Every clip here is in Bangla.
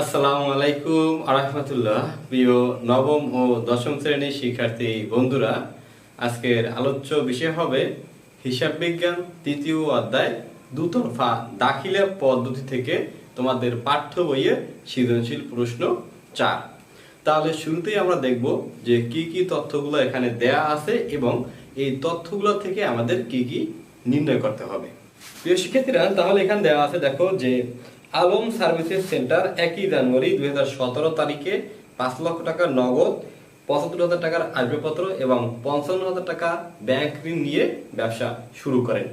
আসসালামু আলাইকুম আরহামতুল্লাহ। প্রিয় নবম ও দশম শ্রেণির শিক্ষার্থী বন্ধুরা, আজকের আলোচ্য বিষয় হবে হিসাব বিজ্ঞান তৃতীয় অধ্যায় দুতরফা দাখিলা পদ্ধতি থেকে তোমাদের পাঠ্য বইয়ের সৃজনশীল প্রশ্ন চার। তাহলে শুরুতেই আমরা দেখব যে কি কি তথ্যগুলো এখানে দেয়া আছে এবং এই তথ্যগুলো থেকে আমাদের কি কি নির্ণয় করতে হবে। প্রিয় শিক্ষার্থীরা, তাহলে এখানে দেওয়া আছে, দেখো যে আলম সার্ভিসেস সেন্টার একই জানুয়ারি দুই হাজার সতেরো তারিখে পাঁচ লক্ষ টাকা নগদ, পঁচাত্তর হাজার টাকার আসবাবপত্র এবং পঞ্চান্ন হাজার টাকা ব্যাংক ঋণ নিয়ে ব্যবসা শুরু করেন।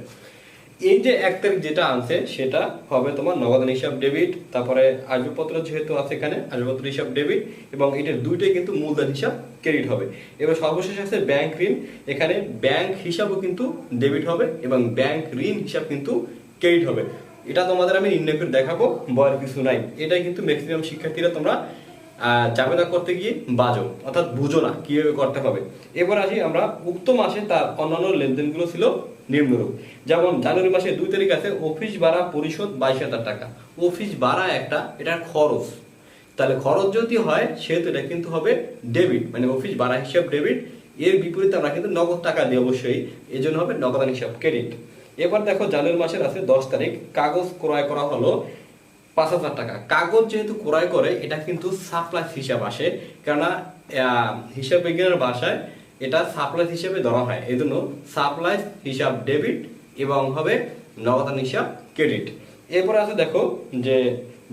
এই যে এক তারিখ যেটা আনছে, সেটা হবে তোমার নগদান হিসাব ডেবিট, তারপরে আসবাবপত্র যেহেতু আছে এখানে, আসবাবপত্র হিসাব ডেবিট এবং এটার দুইটাই কিন্তু মূলধন হিসাব ক্রেডিট হবে। এবার সর্বশেষ আছে ব্যাংক ঋণ, এখানে ব্যাংক হিসাবও কিন্তু ডেবিট হবে এবং ব্যাংক ঋণ হিসাব কিন্তু ক্রেডিট হবে। এটা তোমাদের আমি নির্ণয় করে দেখাবো বয়ের কিছু নাই। এটাই কিন্তু ম্যাক্সিমাম শিক্ষার্থীরা তোমরা আহ, জাবেদা করতে গিয়ে বাজো অর্থাৎ বুঝো না কীভাবে করতে হবে। এবার আসি আমরা উক্ত মাসে তার অন্যান্য লেনদেনগুলো ছিল নিম্নরূপ। যেমন জানুয়ারি মাসে দুই তারিখ আছে অফিস ভাড়া পরিশোধ বাইশ হাজার টাকা। অফিস ভাড়া একটা এটার খরচ। তাহলে খরচ যদি হয় সেহেতু এটা কিন্তু হবে ডেবিট মানে অফিস ভাড়া হিসাব ডেবিট এর বিপরীতে আমরা কিন্তু নগদ টাকা দিই অবশ্যই এই জন্য হবে নগদান হিসাব ক্রেডিট এবার দেখো জানুয়ারি মাসের আছে দশ তারিখ, কাগজ ক্রয় করা হলো পাঁচ হাজার টাকা। কাগজ যেহেতু ক্রয় করে, এটা কিন্তু সাপ্লাই হিসাব আসে। কেননা হিসাব বিজ্ঞানের ভাষায় এটা সাপ্লাই হিসাবে ধরা হয়। এই জন্য সাপ্লাই হিসাব ডেবিট এবং হবে নগদান হিসাব ক্রেডিট এরপর আছে দেখো যে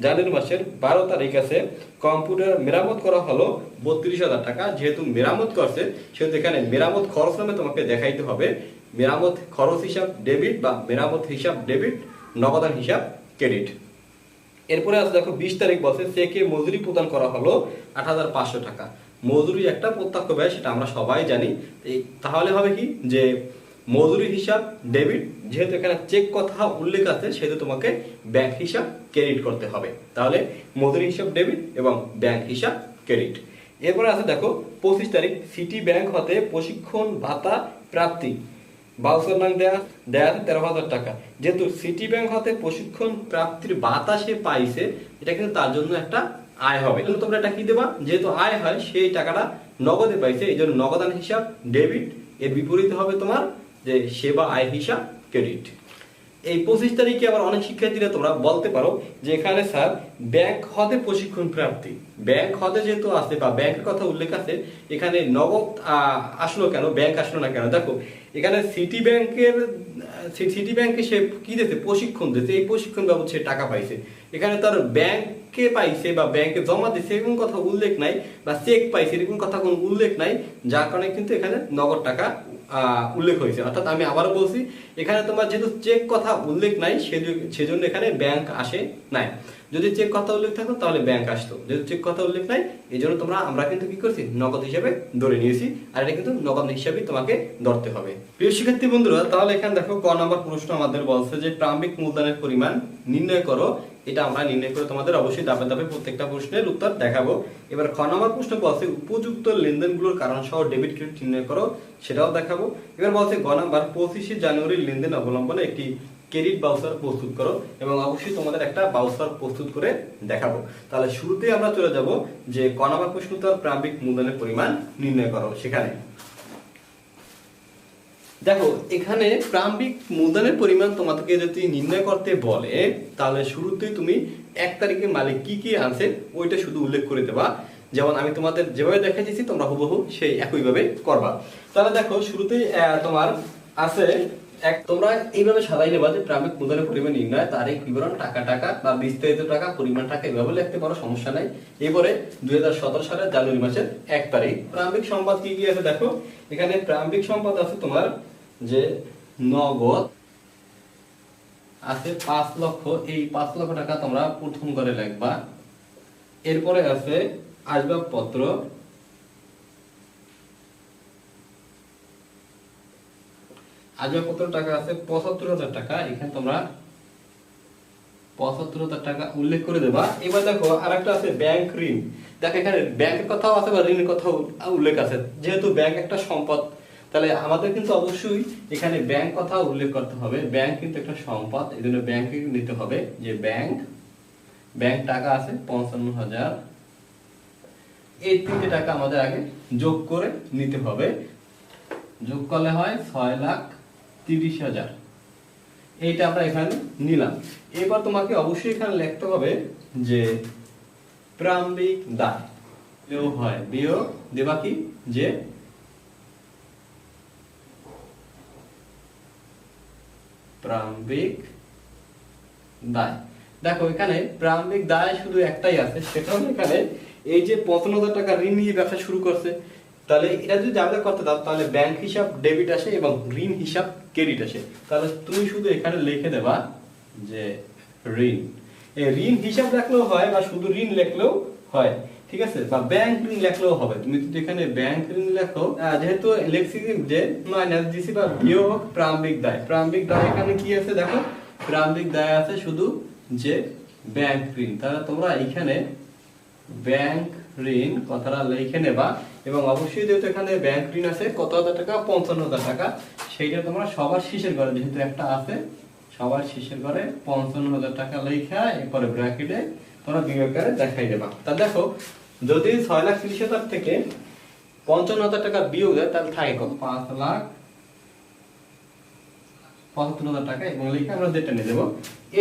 জানুয়ারি মাসের বারো তারিখ আছে, কম্পিউটার মেরামত করা হলো বত্রিশ হাজার টাকা। যেহেতু মেরামত করছে, সেহেতু এখানে মেরামত খরচ নামে তোমাকে দেখাইতে হবে। মেরামত খরচ হিসাব ডেবিট বা মেরামত হিসাব ডেবিট, নগদান হিসাব ক্রেডিট। এরপরে আছে দেখো বিশ তারিখ বলছে চেকে মজুরি প্রদান করা হলো আট হাজার পাঁচশো টাকা। মজুরি একটা প্রত্যক্ষ ব্যয়, সেটা আমরা সবাই জানি। তাহলে হবে কি? যে মজুরি হিসাব, ডেবিট, যেহেতু এখানে চেক কথা উল্লেখ আছে, সেহেতু তোমাকে ব্যাংক হিসাব ক্রেডিট করতে হবে। তাহলে মজুরি হিসাব ডেবিট এবং ব্যাংক হিসাব ক্রেডিট। এরপরে আছে দেখো পঁচিশ তারিখ, সিটি ব্যাংক হতে প্রশিক্ষণ ভাতা প্রাপ্তি। বাউসার নাম দেয়া দেয়া আছে তেরো হাজার টাকা। যেহেতু সিটি ব্যাংক হতে প্রশিক্ষণ প্রাপ্তির বাতাসে পাইছে, এটা কিন্তু তার জন্য একটা আয় হবে। কিন্তু তোমরা এটা কি দেবা? যেহেতু আয় হয়, সেই টাকাটা নগদে পাইছে, এই জন্য নগদান হিসাব ডেবিট এর বিপরীতে হবে তোমার যে সেবা আয় হিসাব ক্রেডিট এই পঁচিশ তারিখে আবার অনেক শিক্ষার্থীরা তোমরা বলতে পারো যে এখানে স্যার ব্যাংক হতে প্রশিক্ষণ প্রাপ্তি। ব্যাংক হতে যেহেতু আছে বা ব্যাংকের কথা উল্লেখ আছে, এখানে নগদ আসলো কেন? ব্যাংক আসলো না কেন? দেখো, এখানে সিটি ব্যাংকের সিটি ব্যাংকে সে কি দিতে প্রশিক্ষণ দিতে এই প্রশিক্ষণ বাবদ সে টাকা পাইছে। এখানে তার ব্যাংকে পাইছে বা ব্যাংকে জমা দিচ্ছে এরকম কথা উল্লেখ নাই বা চেক পাইছে এরকম কথা কোনো উল্লেখ নাই, যার কারণে কিন্তু এখানে নগদ টাকা উল্লেখ হয়েছে। অর্থাৎ আমি আবারও বলছি, এখানে তোমার যেহেতু চেক কথা উল্লেখ নাই, সেজন্য এখানে ব্যাংক আসে নাই। যদি চেক কথা উল্লেখ থাকতো, তাহলে ব্যাংক আসতো। যেহেতু চেক কথা উল্লেখ নাই এই জন্য তোমরা, আমরা কিন্তু কি করছি? নগদ হিসাবে ধরে নিয়েছি। আর এটা কিন্তু নগদ হিসাবে তোমাকে ধরতে হবে। প্রিয় শিক্ষার্থী বন্ধুরা, তাহলে এখানে দেখো, ক নম্বর প্রশ্ন আমাদের বলছে যে, প্রারম্ভিক মূলধনের পরিমাণ নির্ণয় করো। এটা আমরা নির্ণয় করে তোমাদের অবশ্যই ধাপে ধাপে প্রত্যেকটা প্রশ্নের উত্তর দেখাবো। এবার খ নম্বর প্রশ্ন বলছে, উপযুক্ত লেনদেনগুলোর কারণ সহ ডেবিট ক্রেডিট নির্ণয় করো সেটাও দেখাবো। এবার বলছে গ নাম্বার, পঁচিশে জানুয়ারির লেনদেন অবলম্বনে একটি ক্রেডিট বাউচার প্রস্তুত করো এবং অবশ্যই তোমাদের একটা বাউচার প্রস্তুত করে দেখাবো। তাহলে শুরুতেই আমরা চলে যাব যে ক নম্বর প্রশ্ন তার প্রারম্ভিক মূলধনের পরিমাণ নির্ণয় করো সেখানে। দেখো, এখানে প্রারম্ভিক মূলধনের পরিমাণ তোমাদেরকে যদি নির্ণয় করতে বলে, তাহলে শুরুতেই তুমি এক তারিখে মালিক কি কি আনছে, ওইটা শুধু উল্লেখ করে দেবা। যেমন আমি তোমাদের যেভাবে দেখাইতেছি তোমরা হুবহু সেই একইভাবে করবা। তাহলে দেখো, শুরুতেই তোমার আছে এক, তোমরা এইভাবে সাজাই নেবা যে প্রারম্ভিক মূলধনের পরিমাণ নির্ণয়, তারিখ বিবরণ, টাকা টাকা বা বিস্তারিত টাকা, পরিমাণ টাকা এইভাবে লিখতে পারো, সমস্যা নাই। এরপরে দুই হাজার সালের জানুয়ারি মাসের এক তারিখ। প্রারম্ভিক সম্পদ কি কি আছে দেখো? এখানে প্রারম্ভিক সম্পদ আছে তোমার যে নগদ আছে পাঁচ লক্ষ, এই পাঁচ লক্ষ টাকা তোমরা প্রথম করে লিখবা এরপরে আছে আসবাবপত্র। আসবাবপত্র টাকা আছে পঁচাত্তর হাজার টাকা। এখানে তোমরা পঁচাত্তর হাজার টাকা উল্লেখ করে দেবা। এবার দেখো আর একটা আছে ব্যাংক ঋণ। দেখো এখানে ব্যাংকের কথাও আছে বা ঋণের কথাও উল্লেখ আছে। যেহেতু ব্যাংক একটা সম্পদ তাহলে আমাদের কিন্তু অবশ্যই এখানে ব্যাংক কথা উল্লেখ করতে হবে। ব্যাংক কিন্তু একটা সম্পদ এই জন্য ব্যাংকে নিতে হবে যে ব্যাংক ব্যাংক টাকা আছে পঞ্চান্ন হাজার এই তিনটে টাকা আমাদের আগে যোগ করে নিতে হবে। যোগ করলে হয় ছয় লাখ তিরিশ হাজার এইটা আমরা এখানে নিলাম। এবার তোমাকে অবশ্যই এখানে লিখতে হবে যে প্রারম্ভিক দায়। হয়। বিয়োগ দেবা কি? যে প্রারম্ভিক দায়। দেখো, এখানে প্রারম্ভিক দায় শুধু একটাই আছে, সেটা হলো এখানে এই যে পঁচান্ন হাজার টাকা ঋণ নিয়ে ব্যবসা শুরু করছে, তাহলে এটা যদি আবেদন করতে দাও, তাহলে ব্যাংক হিসাব ডেবিট আসে এবং ঋণ হিসাব ক্রেডিট আসে। তাহলে তুমি শুধু এখানে লিখে দেবা যে ঋণ। এই ঋণ হিসাব লেখলেও হয় বা শুধু ঋণ লেখলেও হয়। ঠিক আছে? বা ব্যাংক ঋণ লেখলেও হবে। তুমি যদি এখানে ব্যাংক ঋণ লেখো যেহেতু লেখছি যে মাইনাস দিছি বা বিয়োগ প্রারম্ভিক দায়। প্রারম্ভিক দায় এখানে কি আছে দেখো? প্রারম্ভিক দায় আছে শুধু যে ব্যাংক ঋণ। তাহলে তোমরা এখানে ব্যাংক ঋণ কথাটা লিখে নেবা এবং অবশ্যই যেহেতু এখানে ব্যাংক ঋণ আছে, কত হাজার টাকা? পঞ্চান্ন হাজার টাকা। সেইটা তোমরা সবার শেষের ঘরে, যেহেতু একটা আছে, সবার শেষের ঘরে পঞ্চান্ন হাজার টাকা লেখা এরপরে ব্র্যাকেটে তোমরা বিয়োগকারে দেখাই দেবা। তা দেখো যদি ছয় লাখ তিরিশ হাজার থেকে পঞ্চান্ন হাজার টাকা বিয়োগ দেয়, তাহলে থাকে কত? পাঁচ লাখ পঁচাত্তর হাজার টাকা এবং লিখে আমরা যেটা নিয়ে দেবো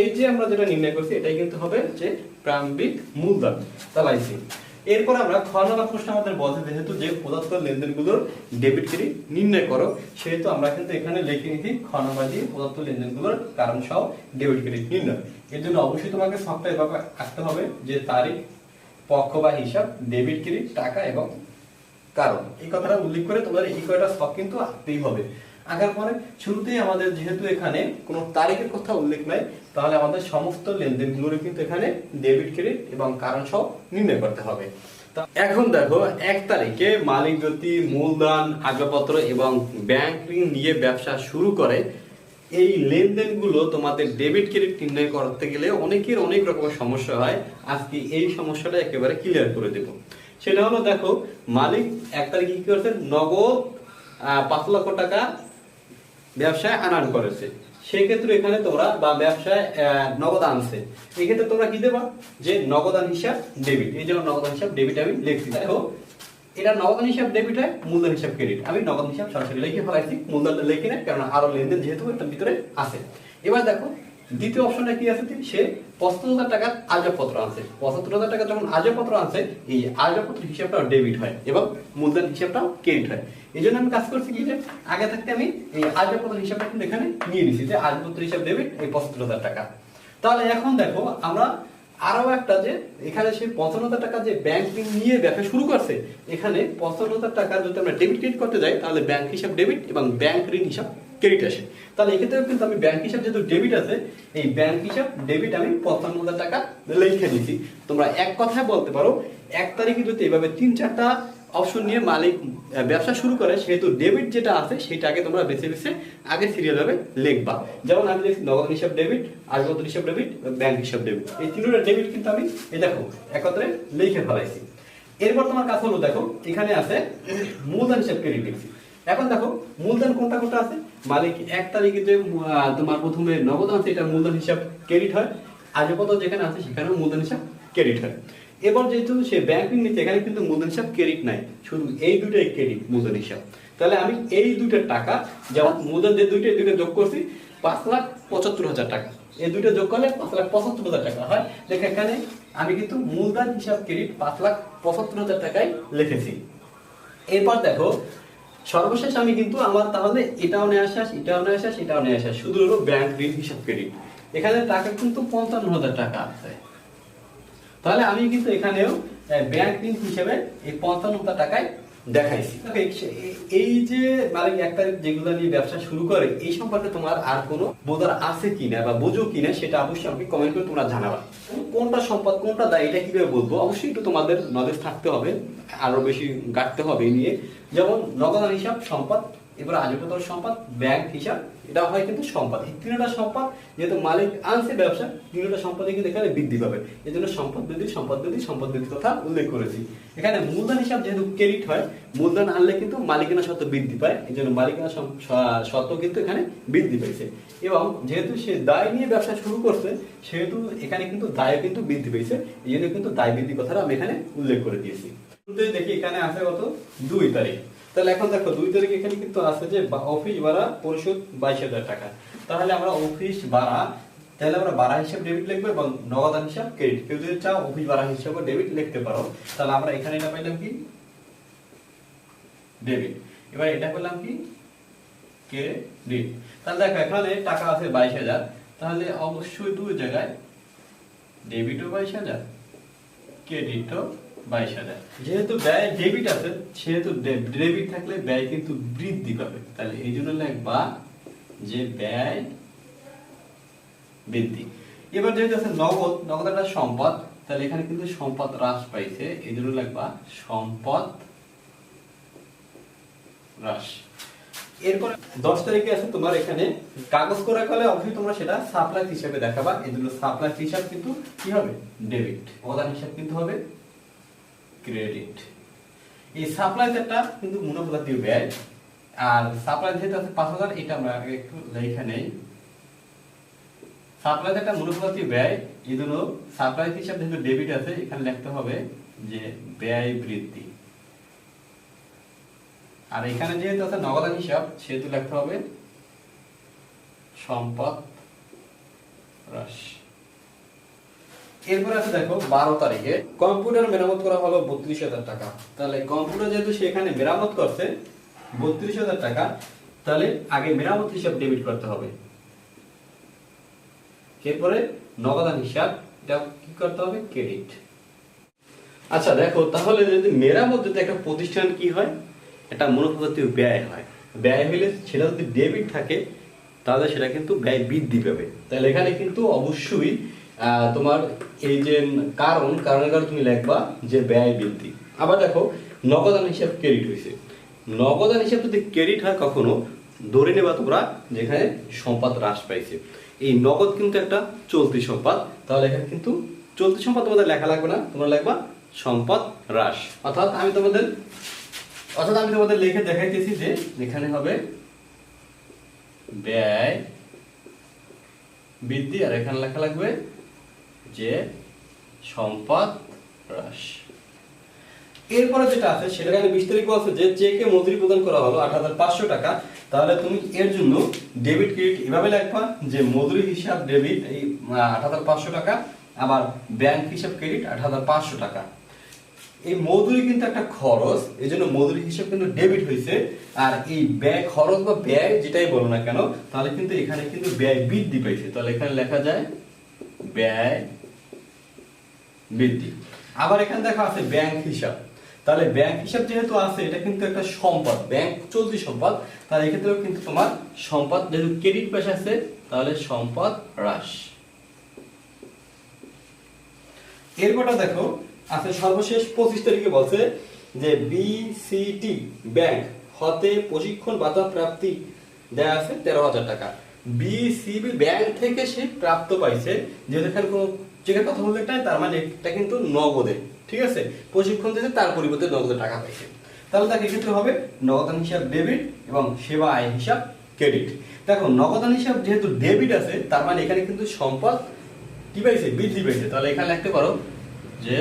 এই যে আমরা যেটা নির্ণয় করছি, এটাই কিন্তু হবে যে প্রারম্ভিক মূলধন চালাইছি এরপর আমরা খ নম্বর প্রশ্ন আমাদের বলছে, যেহেতু যে পদার্থ লেনদেনগুলোর ডেবিট ক্রেডিট নির্ণয় করো, সেহেতু আমরা কিন্তু এখানে লিখে নিচ্ছি দিয়ে পদার্থ লেনদেনগুলোর কারণ সহ ডেবিট ক্রেডিট নির্ণয়। এর জন্য অবশ্যই তোমাকে সবটা এভাবে আসতে হবে যে তারিখ পক্ষ বা হিসাব ডেবিট ক্রেডিট টাকা এবং কারণ। এই কথাটা উল্লেখ করে তোমাদের এই কয়টা স্টক কিন্তু আঁকতেই হবে। আঁকার পরে শুরুতেই আমাদের যেহেতু এখানে কোনো তারিখের কথা উল্লেখ নাই, তাহলে আমাদের সমস্ত লেনদেনগুলোর কিন্তু এখানে ডেবিট ক্রেডিট এবং কারণ সহ নির্ণয় করতে হবে। এখন দেখো, এক তারিখে মালিক যদি মূলধন আজ্ঞাপত্র এবং ব্যাংক ঋণ নিয়ে ব্যবসা শুরু করে। এই লেনদেনগুলো তোমাদের ডেবিট ক্রেডিট নির্ণয় করতে গেলে অনেকের অনেক রকমের সমস্যা হয়। আজকে এই সমস্যাটা একেবারে ক্লিয়ার করে দেবো। সেটা হলো দেখো, মালিক এক তারিখে কি করেছে? নগদ পাঁচ লক্ষ টাকা ব্যবসায় আনান করেছে। সেক্ষেত্রে এখানে তোমরা বা ব্যবসায় নগদ আনছে। এক্ষেত্রে তোমরা কি দেবা? যে নগদান হিসাব ডেবিট এই জন্য নগদান হিসাব ডেবিট আমি লিখছি। দেখো এটা নগদান হিসাব ডেবিট হয়, মূলধন হিসাব ক্রেডিট আমি নগদ হিসাব সরাসরি লিখে ফেলাইছি মূলধনটা লিখি না কারণ আরও লেনদেন যেহেতু এটার ভিতরে আছে। এবার দেখো, দ্বিতীয় অপশনটা কি আছে? সে পঁচাত্তর হাজার টাকার আজপত্র আনছে। পঁচাত্তর হাজার টাকা যখন আজপত্র আনছে, এই আজপত্র হিসাবটা ডেবিট হয় এবং মূলধন হিসাবটাও ক্রেডিট হয়। এই জন্য আমি কাজ করছি কি যে, আগে থাকতে আমি এই আজপত্র হিসাবটা কিন্তু এখানে নিয়ে নিছি, যে আজপত্র হিসাব ডেবিট এই পঁচাত্তর হাজার টাকা। তাহলে এখন দেখো, আমরা আরও একটা যে, এখানে সে পঞ্চান্ন হাজার টাকা যে ব্যাংক নিয়ে ব্যবসা শুরু করছে, এখানে পঞ্চান্ন হাজার টাকা যদি আমরা ডেবিট ক্রেডিট করতে যাই, তাহলে ব্যাংক হিসাব ডেবিট এবং ব্যাংক ঋণ হিসাব ক্রেডিট আসে। তাহলে এক্ষেত্রে কিন্তু আমি ব্যাংক হিসাব যেহেতু ডেবিট আছে, এই ব্যাংক হিসাব ডেবিট আমি পঞ্চান্ন হাজার টাকা লিখে দিছি। তোমরা এক কথায় বলতে পারো, এক তারিখে যদি এভাবে তিন চারটা অপশন নিয়ে মালিক ব্যবসা শুরু করে, সেহেতু ডেবিট যেটা আছে, সেটাকে তোমরা বেছে বেছে আগে সিরিয়াল ভাবে লিখবা। যেমন আমি লিখছি নগদ হিসাব ডেবিট আগত হিসাব ডেবিট ব্যাংক হিসাব ডেবিট এই তিনটা ডেবিট কিন্তু আমি, এই দেখো, একত্রে লিখে ফেলাইছি। এরপর তোমার কাজ হলো, দেখো, এখানে আছে মূলধন হিসাব ক্রেডিট লিখছি। এখন দেখো, মূলধন কোনটা কোনটা আছে? মালিক এক তারিখে যে তোমার প্রথমে নগদ আছে, এটা মূলধন হিসাব ক্রেডিট হয়। আজপত যেখানে আছে, সেখানেও মূলধন হিসাব ক্রেডিট হয়। এবার যেহেতু সে ব্যাংক ঋণ নিচ্ছে, এখানে কিন্তু মূলধন হিসাব ক্রেডিট নাই। শুধু এই দুটোই ক্রেডিট মূলধন হিসাব। তাহলে আমি এই দুটো টাকা, যেমন মূলধন যে দুইটা দুইটা যোগ করছি, পাঁচ লাখ পঁচাত্তর হাজার টাকা। এই দুইটা যোগ করলে পাঁচ লাখ পঁচাত্তর হাজার টাকা হয়। দেখ এখানে আমি কিন্তু মূলধন হিসাব ক্রেডিট পাঁচ লাখ পঁচাত্তর হাজার টাকায় লিখেছি। এরপর দেখো, সর্বশেষ আমি কিন্তু আমার তাহলে এটাও নিয়ে শেষ, এটাও নিয়ে শেষ, এটাও নিয়ে শেষ। শুধু হলো ব্যাংক ঋণ হিসাব ক্রেডিট এখানে টাকা কিন্তু পঞ্চান্ন হাজার টাকা আছে। তাহলে আমি কিন্তু এখানেও ব্যাংক ঋণ হিসেবে এই পঞ্চান্ন হাজার টাকায় দেখাইছি। এই- যে যেগুলো নিয়ে ব্যবসা শুরু করে, এই সম্পর্কে তোমার আর কোনো বোঝার আছে কিনা বা বোঝো কিনা সেটা অবশ্যই আমাকে কমেন্ট করে তোমরা জানাবা। কোনটা সম্পদ, কোনটা দায়, এটা কীভাবে বলব? অবশ্যই একটু তোমাদের নলেজ থাকতে হবে, আরও বেশি গাঁটতে হবে নিয়ে। যেমন নগদান হিসাব সম্পদ এবার আজীবনতর সম্পদ? ব্যাংক হিসাব, এটা হয় কিন্তু সম্পদ। এই তিনটা সম্পদ, যেহেতু মালিক আনছে ব্যবসা, তিনটা সম্পদে কিন্তু এখানে বৃদ্ধি পাবে। এই জন্য সম্পদ বৃদ্ধি সম্পদ বৃদ্ধি, সম্পদ বৃদ্ধির কথা উল্লেখ করেছি। এখানে মূলধন হিসাব যেহেতু ক্রেডিট হয়, মূলধন আনলে কিন্তু মালিকানা সত্ত্ব বৃদ্ধি পায়। এই জন্য মালিকানা সত্ত্ব কিন্তু এখানে বৃদ্ধি পেয়েছে। এবং যেহেতু সে দায় নিয়ে ব্যবসা শুরু করছে, সেহেতু এখানে কিন্তু দায় কিন্তু বৃদ্ধি পেয়েছে। এই জন্য কিন্তু দায় বৃদ্ধি কথাটা আমি এখানে উল্লেখ করে দিয়েছি। দেখি এখানে আছে কত? দুই তারিখ। তাহলে এখন দেখো, দুই তারিখ এখানে কিন্তু আছে যে অফিস ভাড়া পরিশোধ বাইশ হাজার টাকা। তাহলে আমরা অফিস ভাড়া, তাহলে আমরা ভাড়া হিসাব ডেবিট লিখব এবং নগদান হিসাব ক্রেডিট কেউ যদি চাও অফিস ভাড়া হিসাবে ডেবিট লিখতে পারো, তাহলে আমরা এখানে এটা পাইলাম কি? ডেবিট এবার এটা পেলাম কি? ক্রেডিট তাহলে দেখো, এখানে টাকা আছে বাইশ হাজার, তাহলে অবশ্যই দুই জায়গায় ডেবিটও বাইশ হাজার ক্রেডিটও বাইশ হাজার। যেহেতু ব্যয় ডেবিট আছে, সেহেতু ডেবিট থাকলে ব্যয় কিন্তু বৃদ্ধি পাবে। তাহলে এই জন্য যে ব্যয় বৃদ্ধি। এবার যেহেতু আছে নগদ নগদ একটা সম্পদ, তাহলে এখানে কিন্তু সম্পদ হ্রাস পাইছে। এই জন্য সম্পদ হ্রাস। এরপর দশ তারিখে আছে তোমার এখানে কাগজ করা কালে অবশ্যই তোমরা সেটা সাপ্লাই হিসাবে দেখাবা। জন্য সাপ্লাই হিসাব কিন্তু কি হবে? ডেবিট অবদান হিসাব কিন্তু হবে। ক্রেডিট এই সাপ্লাই একটা কিন্তু মুনাফা জাতীয় ব্যয়। আর সাপ্লাই যেহেতু আছে পাঁচ হাজার, এটা আমরা আগে একটু লেখা নেই। সাপ্লাই একটা মুনাফা জাতীয় ব্যয়, এই জন্য সাপ্লাই হিসাব যেহেতু ডেবিট আছে, এখানে লিখতে হবে যে ব্যয় বৃদ্ধি। আর এখানে যেহেতু আছে নগদান হিসাব, সেহেতু লিখতে হবে সম্পদ হ্রাস। এরপর আছে দেখো বারো তারিখে। কম্পিউটার মেরামত করা হলো বত্রিশ হাজার টাকা। তাহলে কম্পিউটার যেহেতু সেখানে মেরামত করছে, বত্রিশ হাজার টাকা, তাহলে আগে মেরামত হিসাব ডেবিট করতে হবে। এরপরে নগদান হিসাব, এটা কি করতে হবে? ক্রেডিট আচ্ছা দেখো, তাহলে যদি মেরামত যদি একটা প্রতিষ্ঠান কি হয়? এটা মনোভাবাতীয় ব্যয় হয়। ব্যয় হলে সেটা যদি ডেবিট থাকে, তাহলে সেটা কিন্তু ব্যয় বৃদ্ধি পাবে। তাহলে এখানে কিন্তু অবশ্যই তোমার এই যে কারণ, কারণের কারণে তুমি লিখবা যে ব্যয় বৃদ্ধি। আবার দেখো, নগদান হিসাব ক্রেডিট হয়েছে। নগদান হিসাব যদি ক্রেডিট হয় কখনো, ধরে নেবা তোমরা যেখানে সম্পদ হ্রাস পাইছে। এই নগদ কিন্তু একটা চলতি সম্পদ। তাহলে এখানে কিন্তু চলতি সম্পদ তোমাদের লেখা লাগবে না, তোমরা লিখবা সম্পদ হ্রাস। অর্থাৎ আমি তোমাদের, অর্থাৎ আমি তোমাদের লিখে দেখাইতেছি যে এখানে হবে ব্যয় বৃদ্ধি, আর এখানে লেখা লাগবে যে সম্পদ হ্রাস। এরপরে যেটা আছে সেটা এখানে বিশ তারিখ আছে যে চেকে মজুরি প্রদান করা হলো আট হাজার পাঁচশো টাকা, তাহলে তুমি এর জন্য ডেবিট ক্রেডিট এভাবে লিখবা যে মজুরি হিসাব ডেবিট এই আট হাজার পাঁচশো টাকা, আবার ব্যাংক হিসাব ক্রেডিট আট হাজার পাঁচশো টাকা। এই মজুরি কিন্তু একটা খরচ এই জন্য মজুরি হিসাব কিন্তু ডেবিট হয়েছে আর এই ব্যয় খরচ বা ব্যয় যেটাই বলো না কেন, তাহলে কিন্তু এখানে কিন্তু ব্যয় বৃদ্ধি পাইছে। তাহলে এখানে লেখা যায়, ব্যয় বৃদ্ধি। আবার এখানে দেখা আছে ব্যাংক হিসাব। তাহলে ব্যাংক হিসাব যেহেতু আছে, এটা কিন্তু একটা সম্পদ। ব্যাংক চলতি সম্পদ, তাহলে এক্ষেত্রেও কিন্তু তোমার সম্পদ, যেহেতু ক্রেডিট পেশা আছে, তাহলে সম্পদ হ্রাস। এরপরটা দেখো, আছে সর্বশেষ পঁচিশ তারিখে বলছে যে বিসিটি ব্যাংক হতে প্রশিক্ষণ বাধা প্রাপ্তি দেয়া আছে তেরো হাজার টাকা। বিসিবি ব্যাংক থেকে সে প্রাপ্ত পাইছে, যেহেতু এখানে কোনো চেকের কথা বলতে একটা তার মানে এটা কিন্তু নগদে, ঠিক আছে? প্রশিক্ষণ দিতে তার পরিবর্তে নগদে টাকা পাইছে। তাহলে তাকে ক্ষেত্রে হবে? নগদান হিসাব ডেবিট এবং সেবা আয় হিসাব ক্রেডিট দেখো, নগদান হিসাব যেহেতু ডেবিট আছে, তার মানে এখানে কিন্তু সম্পদ কি পাইছে? বৃদ্ধি পেয়েছে তাহলে এখানে লিখতে পারো যে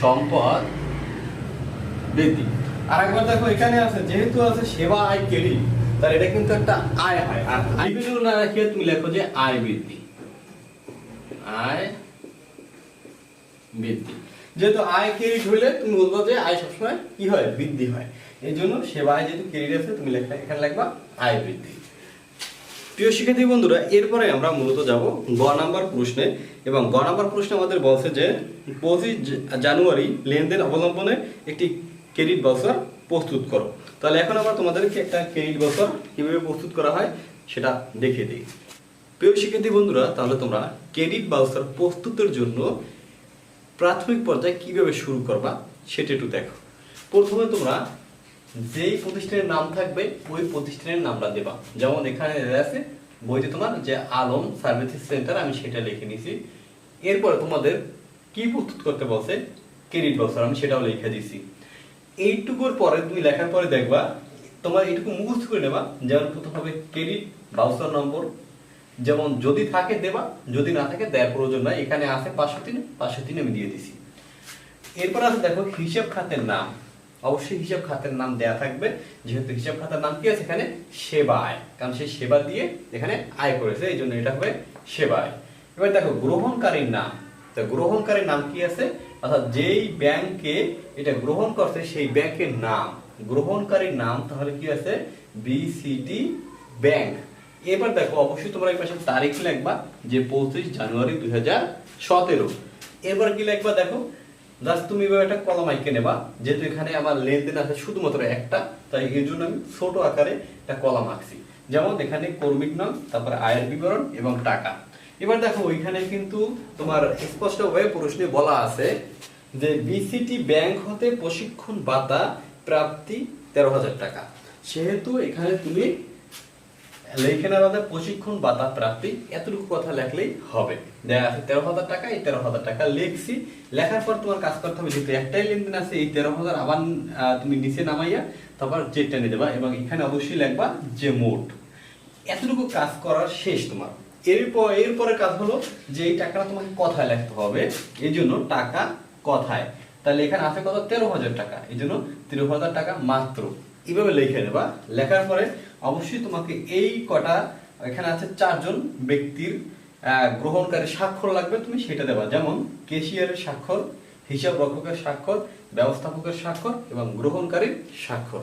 সম্পদ বৃদ্ধি। আর একবার দেখো, এখানে আছে, যেহেতু আছে সেবা আয় ক্রেডিট তাহলে এটা কিন্তু একটা আয় হয়। আর আয় বৃদ্ধি না রাখিয়ে তুমি লেখো যে আয় বৃদ্ধি। আয় বৃদ্ধি। যেহেতু আয় ক্রেডিট হইলে তুমি বলব যে আয় সবসময় কি হয়? বৃদ্ধি হয়। এই জন্য সেবা যেহেতু ক্রেডিট আছে, তুমি লেখা, এখানে লিখবা আয় বৃদ্ধি। প্রিয় শিক্ষার্থী বন্ধুরা, এরপরে আমরা মূলত যাব গ নাম্বার প্রশ্নে এবং গ নাম্বার প্রশ্নে আমাদের বলছে যে পঁচিশ জানুয়ারি লেনদেন অবলম্বনে একটি ক্রেডিট বছর প্রস্তুত করো। তাহলে এখন আমরা তোমাদেরকে একটা ক্রেডিট বছর কীভাবে প্রস্তুত করা হয় সেটা দেখিয়ে দিই। প্রিয় শিক্ষার্থী বন্ধুরা, তাহলে তোমরা ক্রেডিট বাউচার প্রস্তুতের জন্য প্রাথমিক পর্যায়ে কীভাবে শুরু করবা সেটা একটু দেখো। প্রথমে তোমরা যেই প্রতিষ্ঠানের নাম থাকবে, ওই প্রতিষ্ঠানের নামটা দেবা। যেমন এখানে আছে, বইতে তোমার যে আলম সার্ভিসেস সেন্টার, আমি সেটা লিখে নিছি। এরপরে তোমাদের কি প্রস্তুত করতে বলছে? ক্রেডিট বাউচার আমি সেটাও লিখে দিছি। এইটুকুর পরে তুমি লেখার পরে দেখবা, তোমার এইটুকু মুখস্থ করে নেবা, যেমন প্রথম হবে ক্রেডিট বাউচার নম্বর যেমন যদি থাকে দেবা, যদি না থাকে দেওয়ার প্রয়োজন নাই। এখানে আছে পাঁচশো তিন পাঁচশো তিন আমি দিয়ে দিছি। এরপর আছে দেখো হিসাব খাতের নাম। অবশ্যই হিসাব খাতের নাম দেয়া থাকবে। যেহেতু হিসাব খাতের নাম কি আছে এখানে? সেবা আয়। কারণ সেই সেবা দিয়ে এখানে আয় করেছে, এই জন্য এটা হবে সেবা আয়। এবার দেখো গ্রহণকারীর নাম। তো গ্রহণকারীর নাম কি আছে? অর্থাৎ যেই ব্যাংকে এটা গ্রহণ করছে, সেই ব্যাংকের নাম। গ্রহণকারীর নাম তাহলে কি আছে? বিসিটি ব্যাংক এবার দেখো, অবশ্যই তোমরা এই পাশে তারিখ লিখবা যে পঁচিশ জানুয়ারি দুই হাজার সতেরো। এবার কি লিখবা দেখো জাস্ট তুমি এবার একটা কলম আইকে নেবা, যেহেতু এখানে আমার লেনদেন আছে শুধুমাত্র একটা, তাই জন্য আমি ছোট আকারে একটা কলম আঁকছি। যেমন এখানে নাম, তারপরে আয়ের বিবরণ এবং টাকা। এবার দেখো, ওইখানে কিন্তু তোমার স্পষ্টভাবে প্রশ্নে বলা আছে যে বিসিটি ব্যাংক হতে প্রশিক্ষণ ভাতা প্রাপ্তি তেরো হাজার টাকা। সেহেতু এখানে তুমি লেখেন আলাদা প্রশিক্ষণ ভাতা প্রাপ্তি, এতটুকু কথা লেখলেই হবে। দেখা আছে তেরো হাজার টাকা, এই তেরো হাজার টাকা লিখছি। লেখার পর তোমার কাজ করতে হবে, যেহেতু একটাই লেনদেন আছে, এই তেরো হাজার আবার তুমি নিচে নামাইয়া তারপর চেকটা নিয়ে দেবা এবং এখানে অবশ্যই লিখবা যে মোট। এতটুকু কাজ করার শেষ তোমার। এরপর এরপরে কাজ হলো যে এই টাকাটা তোমাকে কথায় লিখতে হবে, এই জন্য টাকা কথায়। তাহলে এখানে আছে কত? তেরো হাজার টাকা। এই জন্য তেরো হাজার টাকা মাত্র। এইভাবে লিখে নেবা। লেখার পরে অবশ্যই তোমাকে এই কটা, এখানে আছে চারজন ব্যক্তির গ্রহণকারী স্বাক্ষর লাগবে তুমি সেটা দেবা। যেমন কেশিয়ারের স্বাক্ষর, হিসাব রক্ষকের স্বাক্ষর, ব্যবস্থাপকের স্বাক্ষর এবং গ্রহণকারীর স্বাক্ষর।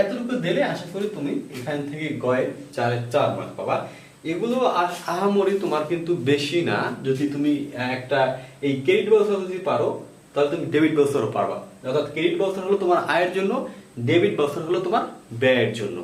এতটুকু দিলে আশা করি তুমি এখান থেকে গয়ে চারে চার মার্ক পাবা। এগুলো আহামরি তোমার কিন্তু বেশি না। যদি তুমি একটা এই ক্রেডিট ব্যবস্থা যদি পারো, তাহলে তুমি ডেবিট ব্যবস্থারও পারবা। অর্থাৎ ক্রেডিট ব্যবস্থা হলো তোমার আয়ের জন্য ডেবিট ব্যবস্থা হলো তোমার ব্যয়ের জন্য।